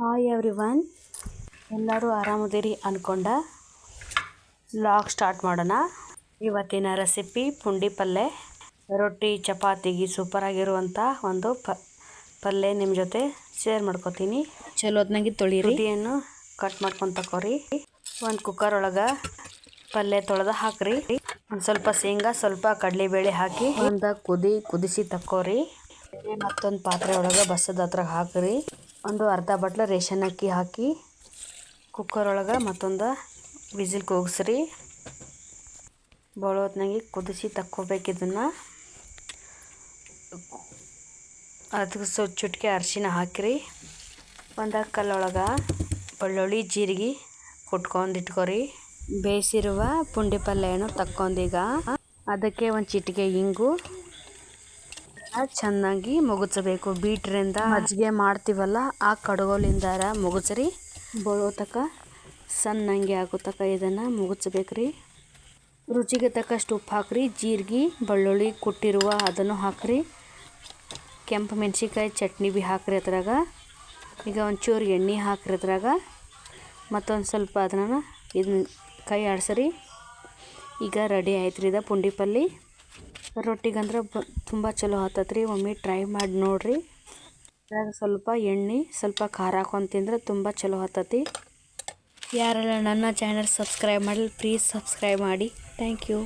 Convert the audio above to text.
Hi every one ಎಲ್ಲರೂ ಆರಾಮದಿರಿ ಅನ್ಕೊಂಡ log start ಮಾಡೋಣ. ಇವತ್ತಿನ ರೆಸಿಪಿ ಪುಂಡಿ ಪಲ್ಯ ರೊಟ್ಟಿ ಚಪಾತಿಗೆ ಸೂಪರ್ ಆಗಿರುವಂಥ ಒಂದು ಪ ಪಲ್ಯ ನಿಮ್ಮ ಜೊತೆ ಶೇರ್ ಮಾಡ್ಕೊತೀನಿ. ಚಲೋ ಅದನ್ನಾಗಿ ತೊಳಿರಿ. ರೊಟ್ಟಿಯನ್ನು ಕಟ್ ಮಾಡ್ಕೊಂಡು ತಕೋರಿ. ಒಂದು ಕುಕ್ಕರ್ ಒಳಗೆ ಪಲ್ಯ ತೊಳೆದ ಹಾಕ್ರಿ. ಒಂದು ಸ್ವಲ್ಪ ಶೇಂಗಾ ಸ್ವಲ್ಪ ಕಡಲೆಬೇಳೆ ಹಾಕಿ ಒಂದು ಕುದಿ ಕುದಿಸಿ ತಕ್ಕೋರಿ. ಮತ್ತೊಂದು ಪಾತ್ರೆ ಒಳಗೆ ಬಸದ ಹತ್ರ ಹಾಕ್ರಿ. ಒಂದು ಅರ್ಧ ಬಟ್ಲು ರೇಷನ್ ಅಕ್ಕಿ ಹಾಕಿ ಕುಕ್ಕರ್ ಒಳಗೆ ಮತ್ತೊಂದು ವಿಸಿಲ್ ಕೂಗಿಸ್ರಿ. ಹೊತ್ನಾಗೆ ಕುದಿಸಿ ತಕ್ಕೋಬೇಕು ಇದನ್ನು. ಅದಕ್ಕೆ ಸೊ ಚುಟ್ಕೆ ಅರಿಶಿನ ಹಾಕಿರಿ. ಒಂದು ಕಲ್ಲೊಳಗೆ ಬೆಳ್ಳುಳ್ಳಿ, ಜೀರಿಗೆ ಕುಟ್ಕೊಂಡು ಇಟ್ಕೊರಿ. ಬೇಯಿಸಿರುವ ಪುಂಡಿ ಪಲ್ಯನ ತಕ್ಕೊಂಡೀಗ ಅದಕ್ಕೆ ಒಂದು ಚಿಟಿಕೆ ಇಂಗು ಚೆನ್ನಾಗಿ ಮುಗಿಸಬೇಕು ಬೀಟ್ರಿಂದ ಮಜ್ಜಿಗೆ ಮಾಡ್ತೀವಲ್ಲ, ಆ ಕಡಗೋಲಿಂದಾರ ಮುಗಿಸ್ರಿ. ಬರೋ ತಕ ಸಣ್ಣಂಗೆ ಆಗೋ ತಕ ಇದನ್ನು ಮುಗಿಸ್ಬೇಕ್ರಿ. ರುಚಿಗೆ ತಕ್ಕಷ್ಟು ಉಪ್ಪು ಹಾಕ್ರಿ. ಜೀರಿಗೆ, ಬೆಳ್ಳುಳ್ಳಿ ಕುಟ್ಟಿರುವ ಅದನ್ನು ಹಾಕ್ರಿ. ಕೆಂಪು ಮೆಣಸಿನ್ಕಾಯಿ ಚಟ್ನಿ ಭೀ ಹಾಕ್ರಿ ಅದ್ರಾಗ. ಈಗ ಒಂಚೂರು ಎಣ್ಣೆ ಹಾಕ್ರಿ ಅದ್ರಾಗ. ಮತ್ತೊಂದು ಸ್ವಲ್ಪ ಅದನ್ನು ಇದನ್ನ ಕೈ ಆಡ್ಸರಿ. ಈಗ ರೆಡಿ ಆಯ್ತು ರೀ ಇದು ಪುಂಡಿ ಪಲ್ಯ ರೊಟ್ಟಿಗಂದ್ರೆ ಬ ತುಂಬ ಚಲೋ ಹತ್ತತ್ರಿ ಒಮ್ಮೆ ಟ್ರೈ ಮಾಡಿ ನೋಡಿರಿ. ಅದ್ರಾಗ ಸ್ವಲ್ಪ ಎಣ್ಣೆ, ಸ್ವಲ್ಪ ಖಾರ ಹಾಕೊಂಡು ತಿಂದ್ರೆ ತುಂಬ ಚಲೋ ಹತ್ತತಿ ಯಾರೆಲ್ಲ ನನ್ನ ಚಾನಲ್ ಸಬ್ಸ್ಕ್ರೈಬ್ ಮಾಡಲಿ ಪ್ಲೀಸ್ ಸಬ್ಸ್ಕ್ರೈಬ್ ಮಾಡಿ. Thank you